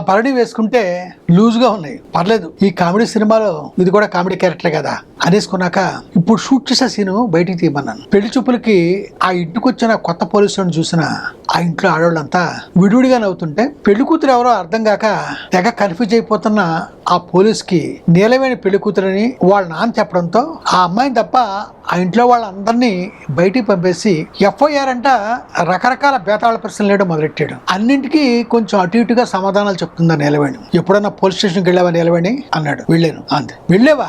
పరడి వేసుకుంటే లూజ్గా ఉన్నాయి. పర్లేదు. ఈ కామెడీ సినిమాలో ఇది కూడా కామెడీ క్యారెక్టర్ కదా. అనేసుకున్నాక ఇప్పుడు షూట్ చేసే సీను బయటికి తీయమన్నాను. పెళ్ళి చూపులకి ఆ ఇంటికి వచ్చిన కొత్త పోలీసులను చూసిన ఆ ఇంట్లో ఆడవాళ్ళంతా విడివిడిగా నవ్వుతుంటే పెళ్ళి కూతురు ఎవరో అర్థం కాక తెగ కన్ఫ్యూజ్ అయిపోతున్న ఆ పోలీస్కి నీలమైన పెళ్ళి కూతురని వాళ్ళ నాన్న చెప్పడంతో ఆ అమ్మాయిని తప్ప ఆ ఇంట్లో వాళ్ళందరినీ బయటికి పంపేసి ఎఫ్ఐఆర్ అంట రకరకాల బేతాళ ప్రశ్నలు వేయడం మొదలెట్టాడు. అన్నింటికి కొంచెం అటు ఇటుగా సమాధానాలు చెప్తుందా నీలవేణి. ఎప్పుడన్నా పోలీస్ స్టేషన్కి వెళ్ళావా నీలవేణి? అన్నాడు. వెళ్ళాను. అంతే వెళ్ళేవా?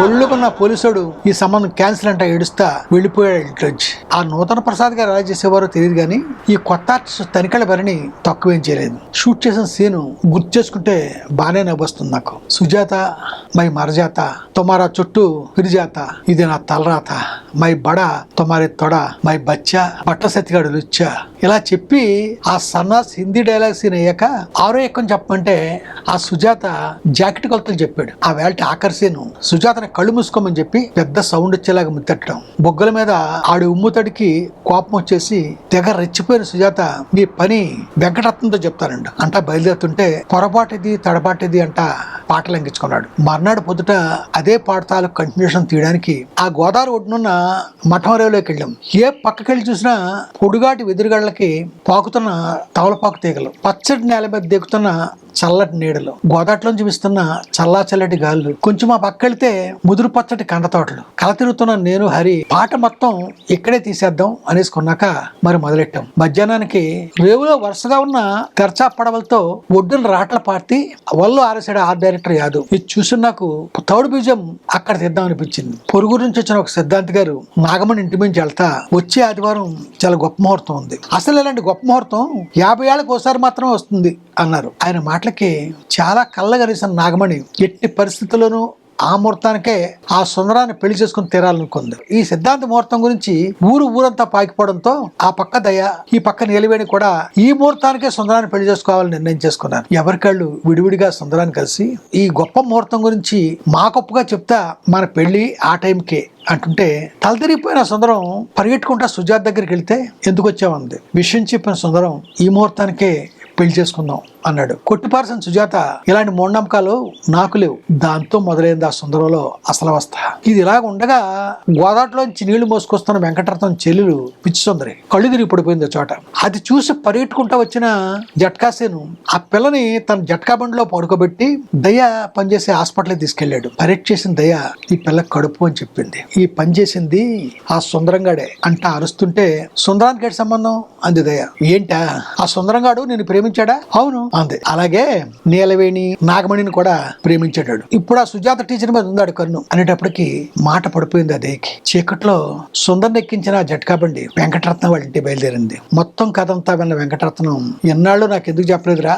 ఒళ్ళుకున్న పోలీసుడు ఈ సంబంధం క్యాన్సిల్ అంట ఏడుస్తా వెళ్ళిపోయాడు ఇంట్లోంచి. ఆ నూతన ప్రసాద్ గారు ఎలా చేసేవారో తెలియదు కానీ ఈ కొత్త ఆర్టిస్ట్ తనికల భరిని తక్కువేం చేయలేదు. షూట్ చేసిన సీను గుర్తు చేసుకుంటే బాగానే నవ్వొస్తుంది నాకు. సుజాత మై మరజాత తుమారా చుట్టూ పిరిజాత ఇది నా తలరాత మై బడ తుమారి తొడ మై బచ్చా బట్ట సతిగాడు లుచ్చా. ఇలా చెప్పి ఆ సన్నాస్ హిందీ డైలాగ్ సీన్ అయ్యాక ఆరో ఎక్కని చెప్పమంటే ఆ సుజాత జాకెట్ కొలతలు చెప్పాడు. ఆ వేల్ట ఆఖరి సీను సుజాతని కళ్ళు మూసుకోమని చెప్పి పెద్ద సౌండ్ వచ్చేలాగా ముత్తెట్టడం బొగ్గల మీద ఆడి ఉమ్ముతడికి కోపం వచ్చేసి తెగ రెచ్చిపోయిన సుజాత మీ పని వెంకటరత్నంతో చెప్తానండి అంట బయలుదేరుతుంటే పొరపాటిది తడపాటిది అంట పాటలు అంకించుకున్నాడు. మర్నాడు పొద్దుట అదే పాట కంటిన్యూషన్ తీయడానికి ఆ గోదావరి ఒడ్డునున్న మఠం రేవులోకి వెళ్ళాం. ఏ పక్కకెళ్ళి చూసినా పొడుగాటి వెదురుగళ్ళకి పాకుతున్న తవలపాకు తీగలు పచ్చటి నేల మీద దిగుతున్న చల్లటి నీడలు గోదాట్లో చూపిస్తున్న చల్లా చల్లటి గాలులు. కొంచెం మా పక్కెళ్తే ముదురు పచ్చటి కండ తోటలు. కల తిరుగుతున్న నేను హరి పాట మొత్తం ఇక్కడే తీసేద్దాం అనేసుకున్నాక మరి మొదలెట్టాం. మధ్యాహ్నానికి రేవులో వరుసగా ఉన్న తెరచా పడవలతో ఒడ్డున రాట్ల పార్టీ వల్లు ఆరేసాడు ఆర్ట్ డైరెక్టర్ యాదవ్ ఇది చూసి నాకు థర్డ్ బీజం అక్కడ తీద్దాం అనిపించింది. పొరుగు నుంచి వచ్చిన ఒక సిద్ధాంత్ గారు నాగమణి ఇంటి నుంచి వెళ్తా వచ్చే ఆదివారం చాలా గొప్ప ముహూర్తం ఉంది. అసలు ఇలాంటి గొప్ప ముహూర్తం యాభై ఏళ్ళకి ఒకసారి మాత్రమే వస్తుంది అన్నారు. ఆయన మాటలకి చాలా కళ్ళగరిసిన నాగమణి ఎట్టి పరిస్థితుల్లోనూ ఆ ముహూర్తానికే ఆ సుందరాన్ని పెళ్ళి చేసుకుని తీరాలనుకుంది ఈ సిద్ధాంత ముహూర్తం గురించి ఊరు ఊరంతా పాకిపోవడంతో ఆ పక్క దయ ఈ పక్క నీలవేణి కూడా ఈ ముహూర్తానికే సుందరాన్ని పెళ్ళి చేసుకోవాలని నిర్ణయం చేసుకున్నారు. ఎవరికళ్ళు విడివిడిగా సుందరాన్ని కలిసి ఈ గొప్ప ముహూర్తం గురించి మా గొప్పగా చెప్తా మన పెళ్ళి ఆ టైంకే అంటుంటే తలదిరిగిపోయిన సుందరం పరిగెట్టుకుంటా సుజాత్ దగ్గరికి వెళ్తే ఎందుకు వచ్చామంది విషయం చెప్పిన సుందరం ఈ ముహూర్తానికే పెళ్ళి చేసుకుందాం. అన్నాడు. కొట్టిపారసిన సుజాత ఇలాంటి మూఢనమ్మకాలు నాకు లేవు. దాంతో మొదలైంది ఆ సుందరంలో అసలు అవస్థ. ఇది ఇలాగ ఉండగా గోదావరిలోంచి నీళ్ళు మోసుకొస్తున్న వెంకటరత్నం చెల్లెలు పిచ్చి సుందరి కళ్ళు తిరిగి పడిపోయింది ఆ చోట. అది చూసి పరిగెట్టుకుంటా వచ్చిన జట్కాసేను ఆ పిల్లని తన జట్కా బండిలో పడుకోబెట్టి దయ పనిచేసే హాస్పిటల్కి తీసుకెళ్ళాడు పరీక్ష చేసిన దయ ఈ పిల్ల కడుపు అని చెప్పింది. ఈ పని చేసింది ఆ సుందరంగాడే అంట అరుస్తుంటే సుందరానికి ఏంటి సంబంధం? అంది దయ. ఏంటా? ఆ సుందరంగాడు నేను ప్రేమించాడా? అవును. అంది. అలాగే నీలవేణి నాగమణిని కూడా ప్రేమించాడు ఇప్పుడు ఆ సుజాత టీచర్ మీద ఉందాడు కన్ను అనేటప్పటికి మాట పడిపోయింది అదేకి చీకట్లో సుందర్ని ఎక్కించిన జట్కా బండి వెంకటరత్నం వాళ్ళ ఇంటి బయలుదేరింది. మొత్తం కథంతా విన్న వెంకటరత్నం ఎన్నాళ్ళు నాకు ఎందుకు చెప్పలేదురా?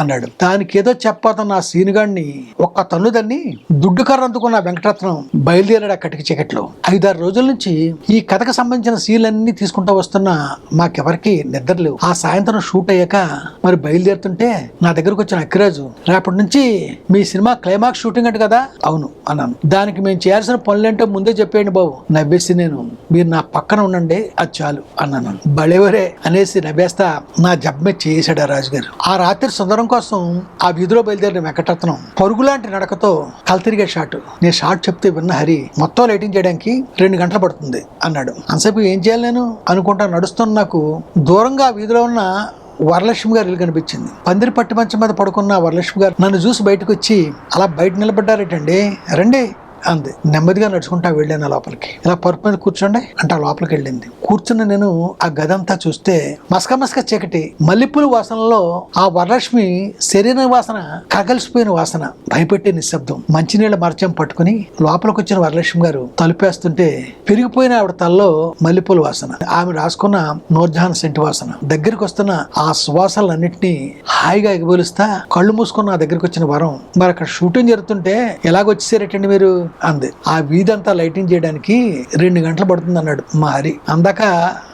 అన్నాడు. దానికి ఏదో చెప్పాతన్న ఆ సీనుగాడిని ఒక్క తన్నుదన్ని దుడ్డు కర్ర అందుకున్న వెంకటరత్నం బయలుదేరాడు అక్కడికి చీకట్లో. ఐదారు రోజుల నుంచి ఈ కథకు సంబంధించిన సీన్లన్నీ తీసుకుంటూ వస్తున్న మాకెవరికి నిద్ర లేవు. ఆ సాయంత్రం షూట్ అయ్యాక మరి బయలుదేరుతుంటే నా దగ్గరకు వచ్చిన అక్కిరాజు రేపటి నుంచి మీ సినిమా క్లైమాక్స్ షూటింగ్ అంట కదా? అవును అన్నాను. దానికి మేము చేయాల్సిన పనులేంటో ముందే చెప్పేయండి బాబు. నవ్వేసి నేను మీరు నా పక్కన ఉండండి అది చాలు అన్నాను. బళేవరే అనేసి నవ్వేస్తా నా జబ్బే చేసాడు ఆ రాజుగారు. ఆ రాత్రి సుందరం కోసం ఆ వీధిలో బయలుదేరిన వెంకటరత్నం పరుగులాంటి నడకతో కలతిరిగే షాట్. నేను షాట్ చెప్తే విన్న హరి మొత్తం లైటింగ్ చేయడానికి రెండు గంటలు పడుతుంది అన్నాడు. అంతసేపు ఏం చేయాలి నేను? అనుకుంటా నడుస్తున్న నాకు దూరంగా ఆ వీధిలో ఉన్న వరలక్ష్మి గారు ఇల్లు కనిపించింది. పందిరి పట్టి మంచం మీద పడుకున్న వరలక్ష్మి గారు నన్ను చూసి బయటకు వచ్చి అలా బయట నిలబడ్డారేటండి? రండి. అంది. నెమ్మదిగా నడుచుకుంటా వెళ్ళాను ఆ లోపలికి. ఇలా పరుపు మీద కూర్చోండి అంటే ఆ లోపలికి వెళ్ళింది. కూర్చున్న నేను ఆ గదంతా చూస్తే మస్క మస్క చీకటి మల్లెపూల వాసనలో ఆ వరలక్ష్మి శరీర వాసన కగలిసిపోయిన వాసన భయపెట్టే నిశ్శబ్దం మంచినీళ్ళ మరచం పట్టుకుని లోపలికి వచ్చిన వరలక్ష్మి గారు తలుపేస్తుంటే పెరిగిపోయిన ఆవిడ తల్లో మల్లెపూల వాసన ఆమె రాసుకున్న నూర్జహాన్ సెంటి వాసన దగ్గరికి వస్తున్న ఆ సువాసనలన్నింటినీ హాయిగా ఎగబోలుస్తా కళ్ళు మూసుకున్న నా దగ్గరికి వచ్చిన వరం. మరి అక్కడ షూటింగ్ జరుగుతుంటే ఎలాగొచ్చేసారటండి మీరు? అంది. ఆ వీధి అంతా లైటింగ్ చేయడానికి రెండు గంటలు పడుతుంది అన్నాడు మా హరి అందాక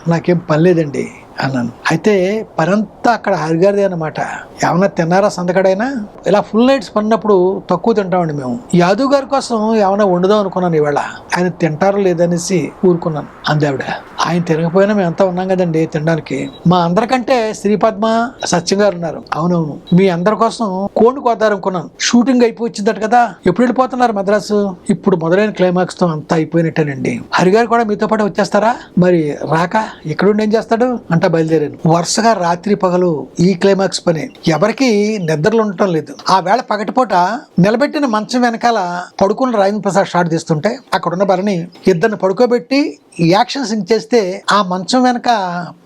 నాకేం పని లేదండి. అన్నాను. అయితే పనంతా అక్కడ హరిగారిదే అన్నమాట. ఏమన్నా తిన్నారా సందకడైనా ఇలా ఫుల్ నైట్స్ పడినప్పుడు తక్కువ తింటామండి మేము. యాదవ్ గారి కోసం ఏమైనా వండుదాం అనుకున్నాను ఇవాళ. ఆయన తింటారో లేదనేసి ఊరుకున్నాను. అందావిడ ఆయన తినకపోయినా మేము అంతా ఉన్నాం కదండి తినడానికి. మా అందరికంటే శ్రీపద్మ సత్యం గారు ఉన్నారు. అవునవును. మీ అందరి కోసం కోండు కోద్దారు అనుకున్నాను. షూటింగ్ అయిపోయి వచ్చిందట కదా. ఎప్పుడు వెళ్ళిపోతున్నారు మద్రాసు? ఇప్పుడు మొదలైన క్లైమాక్స్తో అంతా అయిపోయినట్టేనండి. హరిగారు కూడా మీతో పాటు వచ్చేస్తారా? మరి రాక ఇక్కడుండి ఏం చేస్తాడు? అంట బయలుదేరాను. వరుసగా రాత్రి పగలు ఈ క్లైమాక్స్ పని. ఎవరికి నిద్రలు ఉండటం లేదు. ఆ వేళ పగటిపూట నిలబెట్టిన మంచం వెనకాల పడుకున్న రాజేంద్ర ప్రసాద్ షాట్ తీస్తుంటే అక్కడ ఉన్న ఇద్దరిని పడుకోబెట్టి యాక్షన్ సింగ్ చేస్తే ఆ మంచం వెనక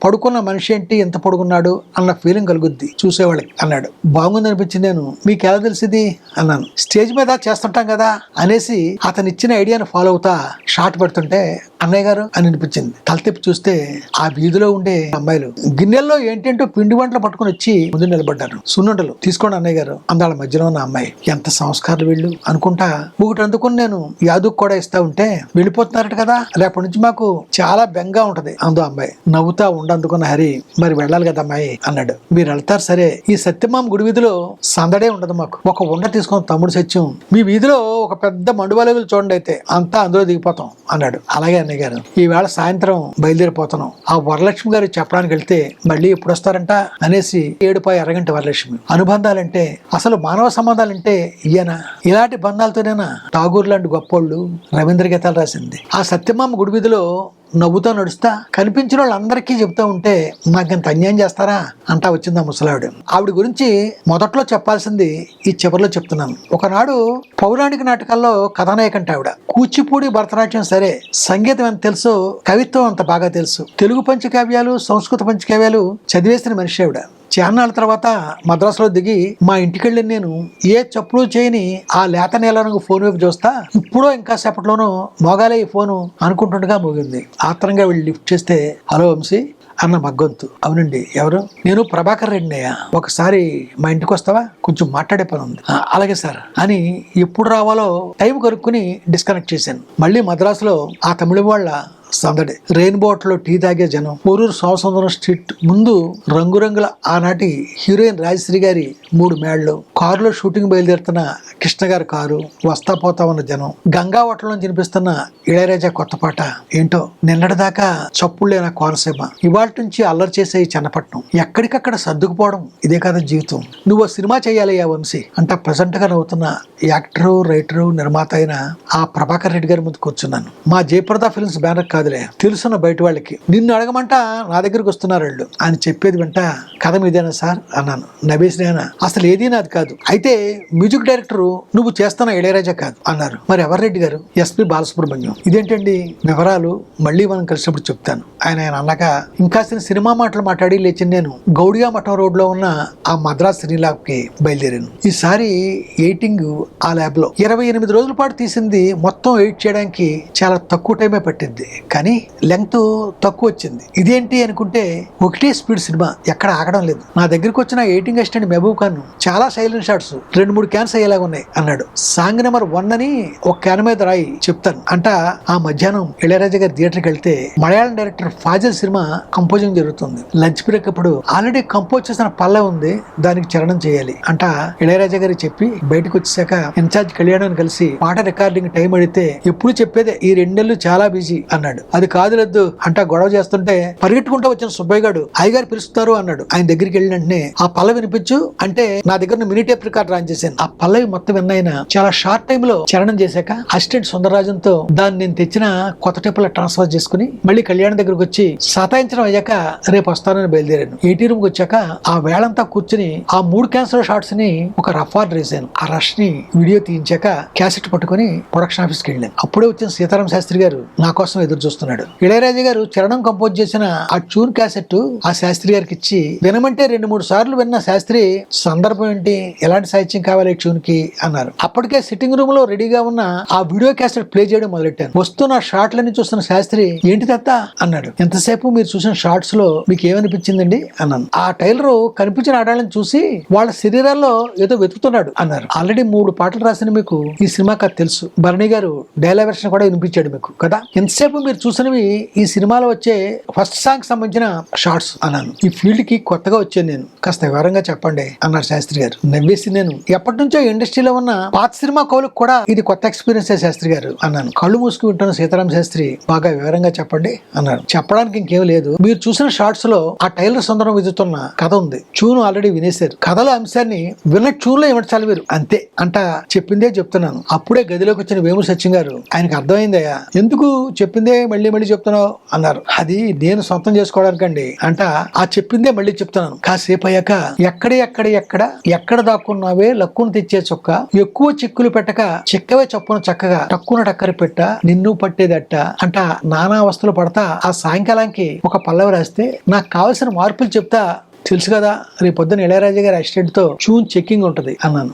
పడుకున్న మనిషి ఏంటి ఎంత పడుకున్నాడు అన్న ఫీలింగ్ కలుగుద్ది. చూసేవాళ్ళకి అన్నాడు. బాగుంది అనిపించింది నేను. మీకు ఎలా తెలిసింది? అన్నాను. స్టేజ్ మీద చేస్తుంటాం కదా అనేసి అతను ఇచ్చిన ఐడియాను ఫాలో అవుతా షాట్ పెడుతుంటే అన్నయ్య గారు అని అనిపించింది. తల తిప్పి చూస్తే ఆ వీధిలో ఉండే అమ్మాయిలు గిన్నెల్లో ఏంటంటో పిండి వంటలు పట్టుకొని వచ్చి ముందు నిలబడ్డారు. సున్నుండలు తీసుకోండి అన్నయ్య గారు అందాళ్ళ మధ్యలో ఉన్న అమ్మాయి ఎంత సంస్కారాలు వీళ్ళు? అనుకుంటా ఒకటి అందుకుని నేను యాదుకు కూడా ఇస్తా ఉంటే వెళ్ళిపోతున్నారట కదా రేపటి నుంచి మాకు చాలా బెంగా ఉంటది. అందు అమ్మాయి నవ్వుతా ఉండందుకున్న హరి మరి వెళ్ళాలి కదా అమ్మాయి అన్నాడు. మీరు వెళ్తారు సరే ఈ సత్యమామ గుడి వీధిలో సందడే ఉండదు మాకు. ఒక ఉండ తీసుకున్న తమ్ముడు సత్యం మీ వీధిలో ఒక పెద్ద మండువలగులు చూడండి అయితే అంతా అందులో దిగిపోతాం అన్నాడు. అలాగే అన్నయ్య గారు ఈవేళ సాయంత్రం బయలుదేరిపోతున్నాం. ఆ వరలక్ష్మి గారు చెప్పడానికి వెళ్తే మళ్ళీ ఎప్పుడు వస్తారంట అనేసి ఏడుపాయి అరగంట వరలక్ష్మి. అనుబంధాలంటే అసలు మానవ సంబంధాలంటే ఈయన? ఇలాంటి బంధాలతోనేనా ఠాగూర్ లాంటి గొప్పోళ్ళు రవీంద్ర గీతాలు రాసింది. ఆ సత్యమామ గుడి వీధిలో నవ్వుతూ నడుస్తా కనిపించిన వాళ్ళందరికీ చెప్తూ ఉంటే నాకింత అన్యాయం చేస్తారా? అంటా వచ్చింది ఆ ముసలావిడ. ఆవిడ గురించి మొదట్లో చెప్పాల్సింది ఈ చివరిలో చెప్తున్నాను. ఒకనాడు పౌరాణిక నాటకాల్లో కథానాయకంట ఆవిడ కూచిపూడి భరతనాట్యం సరే సంగీతం ఎంత తెలుసు కవిత్వం అంత బాగా తెలుసు. తెలుగు పంచకావ్యాలు సంస్కృత పంచకావ్యాలు చదివేసిన మనిషి ఆవిడ. చాన్నాళ్ళ తర్వాత మద్రాసులో దిగి మా ఇంటికి వెళ్ళిన నేను ఏ చప్పుడు చేయని ఆ లేత నేలను ఫోన్ వైపు చూస్తా ఇప్పుడో ఇంకా సేపట్లోనూ మోగాలే ఈ ఫోను అనుకుంటుండగా మోగింది. ఆత్రంగా వెళ్ళి లిఫ్ట్ చేస్తే హలో వంశీ అన్న మగ్గొంతు. అవునండి ఎవరు? నేను ప్రభాకర్ రెడ్డి అయ్యా ఒకసారి మా ఇంటికి వస్తావా? కొంచెం మాట్లాడే పని ఉంది. అలాగే సార్ అని ఎప్పుడు రావాలో టైం కనుక్కుని డిస్కనెక్ట్ చేశాను. మళ్ళీ మద్రాసులో ఆ తమిళ వాళ్ళ సందడి. రెయిన్ బోట్లో టీ తాగే జనం పోరూరు సోమసుందరం స్ట్రీట్ ముందు రంగురంగుల ఆనాటి హీరోయిన్ రాజశ్రీ గారి మూడు మేళ్ళు. కారులో షూటింగ్ బయలుదేరుతున్న కృష్ణ గారి కారు వస్తా పోతా ఉన్న జనం. గంగా హోటల్లో వినిపిస్తున్న ఇళయరాజా కొత్త పాట. ఏంటో నిన్నటిదాకా చప్పుడు లేన కోనసీమ. ఇవాళ నుంచి అల్లరి చేసే ఈ చెన్నపట్నం. ఎక్కడికక్కడ సర్దుకుపోవడం ఇదే కదా జీవితం. నువ్వు సినిమా చేయాలయ్యా వంశీ. అంటే ప్రజెంట్గా నవ్వుతున్న యాక్టరు రైటరు నిర్మాత అయిన ఆ ప్రభాకర్ రెడ్డి గారి ముందు కూర్చున్నాను. మా జయప్రద ఫిల్మ్స్ బ్యానర్ కాదు కాదులే. తెలుసున్న బయట వాళ్ళకి. నిన్ను అడగమంట నా దగ్గరికి వస్తున్నారు వాళ్ళు. అని చెప్పేది వెంట కథ మీదేనా సార్? అన్నాను. నభేసినేనా అసలు ఏదీ నాది కాదు. అయితే మ్యూజిక్ డైరెక్టర్ నువ్వు చేస్తున్న ఇళయరాజా కాదు. అన్నారు. మరి ఎవరెడ్డి రెడ్డి గారు? ఎస్పి బాలసుబ్రహ్మణ్యం. ఇదేంటండి? వివరాలు మళ్ళీ మనం కలిసినప్పుడు చెప్తాను. ఆయన ఆయన అనగా ఇంకా సినిమా మాటలు మాట్లాడి లేచి నేను. గౌడియా మఠం రోడ్లో ఉన్న ఆ మద్రాస్ సినీ ల్యాబ్కి బయలుదేరాను. ఈసారి ఎయిటింగ్ ఆ ల్యాబ్లో ఇరవై ఎనిమిది రోజుల పాటు తీసింది. మొత్తం ఎయిట్ చేయడానికి చాలా తక్కువ టైమే పట్టింది. కానీ లెంగ్త్ తక్కువ వచ్చింది. ఇదేంటి అనుకుంటే ఒకటే స్పీడ్ సినిమా. ఎక్కడ ఆగడం లేదు. నా దగ్గరికి వచ్చిన ఎయిటింగ్ అసిస్టెంట్ మెహబూబ్ ఖాన్ చాలా సైలెంట్ షాట్స్ రెండు మూడు క్యాన్స్ అయ్యేలాగా ఉన్నాయి అన్నాడు. సాంగ్ నెంబర్ వన్ అని ఒక క్యాన్ మీద రాయి చెప్తాను. అంట ఆ మధ్యాహ్నం ఇళయరాజా గారి థియేటర్కి వెళ్తే Malayalam director Fazil cinema composing జరుగుతుంది. లంచ్ బ్రేక్ అప్పుడు ఆల్రెడీ కంపోజ్ చేసిన పల్లె ఉంది దానికి చరణం చేయాలి అంట ఇళయరాజా గారికి చెప్పి బయటకు వచ్చాక ఇన్ఛార్జ్ కళ్యాణ్ కలిసి పాట రికార్డింగ్ టైం అడిగితే ఎప్పుడు చెప్పేదే? ఈ రెండేళ్ళు చాలా బిజీ అన్నాడు. అది కాదు లేదు అంట గొడవ చేస్తుంటే పరిగెట్టుకుంటూ వచ్చిన సుబ్బయ్య గారు అయ్యగారు పిలుస్తారు అన్నాడు. ఆయన దగ్గరికి వెళ్ళిన వెంటనే ఆ పల్లవి వినిపించు అంటే నా దగ్గర మినీ టేప్ రికార్డ్ రాన్ చేశాను. ఆ పల్లవి మొత్తం విన్నాయన చాలా షార్ట్ టైమ్లో చరణం చేశాక అసిస్టెంట్ సుందరరాజన్తో దాన్ని నేను తెచ్చిన కొత్త టేపులో ట్రాన్స్ఫర్ చేసుకుని మళ్ళీ కళ్యాణ్ దగ్గర దగ్గరకు వచ్చి సతాయించడం అయ్యాక రేపు వస్తానని బయలుదేరాను. ఏటీ రూమ్ వచ్చాక ఆ వేళంతా కూర్చుని ఆ మూడు క్యాన్సర్ షార్ట్స్ని ఒక రఫ్ ఆర్డర్ వేసాను. ఆ రష్ని వీడియో తీయించాక క్యాసెట్ పట్టుకొని ప్రొడక్షన్ ఆఫీస్కి వెళ్ళాను. అప్పుడే వచ్చిన సీతారాం శాస్త్రి గారు నా కోసం ఎదురు చూస్తున్నాడు. ఇళయరాజు గారు చరణం కంపోజ్ చేసిన ఆ ట్యూన్ క్యాసెట్ ఆ శాస్త్రి గారికి ఇచ్చి వినమంటే రెండు మూడు సార్లు విన్న శాస్త్రి సందర్భం ఏంటి? ఎలాంటి సాహిత్యం కావాలి ట్యూన్కి అన్నారు. అప్పటికే సిట్టింగ్ రూమ్లో రెడీగా ఉన్న ఆ వీడియో క్యాసెట్ ప్లే చేయడం మొదలెట్టాను. వస్తున్న షార్ట్లన్నీ చూస్తున్న శాస్త్రి ఏంటి తత్త అన్నాడు. ఎంతసేపు మీరు చూసిన షార్ట్స్లో మీకు ఏమనిపించిందండి? అన్నాను. ఆ టైలర్ కనిపించిన ఆడాలని చూసి వాళ్ళ శరీరాల్లో ఏదో వెతుకుతున్నాడు అన్నారు. ఆల్రెడీ మూడు పాటలు రాసిన మీకు ఈ సినిమా కథ తెలుసు. భరణి గారు డైలాగ్ వెర్షన్ కూడా వినిపించాడు మీకు కదా? ఎంతసేపు మీరు చూసినవి ఈ సినిమాలో వచ్చే ఫస్ట్ సాంగ్ సంబంధించిన షార్ట్స్ అన్నాను. ఈ ఫీల్డ్కి కొత్తగా వచ్చాను నేను. కాస్త వివరంగా చెప్పండి అన్నారు శాస్త్రి గారు. నవ్వేసి నేను. ఎప్పటి నుంచో ఇండస్ట్రీలో ఉన్న పాత సినిమా కౌలకు కూడా ఇది కొత్త ఎక్స్పీరియన్స్ శాస్త్రి గారు అన్నాను. కళ్ళు మూసుకు వింటున్న సీతారాం శాస్త్రి బాగా వివరంగా చెప్పండి అన్నారు. చెప్పడానికి ఇంకేం లేదు. మీరు చూసిన షార్ట్స్లో ఆ టైలర్ సుందరం విదుతున్న కథ ఉంది. చూను ఆల్రెడీ వినేశారు. కథల అంశాన్ని విన్న చూన్లో ఏమంటారు మీరు. అంతే. అంట చెప్పిందే చెప్తున్నాను. అప్పుడే గదిలోకి వచ్చిన వేమూరు సత్యం గారు ఆయనకు అర్థమైందయ్యా ఎందుకు చెప్పిందే మళ్ళీ మళ్ళీ చెప్తున్నావు? అన్నారు. అది నేను సొంతం చేసుకోవడానికండి. అంట ఆ చెప్పిందే మళ్ళీ చెప్తున్నాను. కాసేపు అయ్యాక ఎక్కడ ఎక్కడ ఎక్కడ ఎక్కడ దాక్కున్నావే లక్కును తెచ్చే చొక్క ఎక్కువ చిక్కులు పెట్టక చిక్కవే చొప్పున చక్కగా టక్కున టక్కర పెట్ట నిన్ను పట్టేదట్ట అంట నానా అవస్థలు పడతా ఆ సాయంకాలానికి ఒక పల్లవి రాస్తే నాకు కావలసిన మార్పులు చెప్తా తెలుసు కదా రేపు పొద్దున ఇళయరాజా గారి అసిస్టెంట్తో చూన్ చెక్కింగ్ ఉంటది అన్నాను.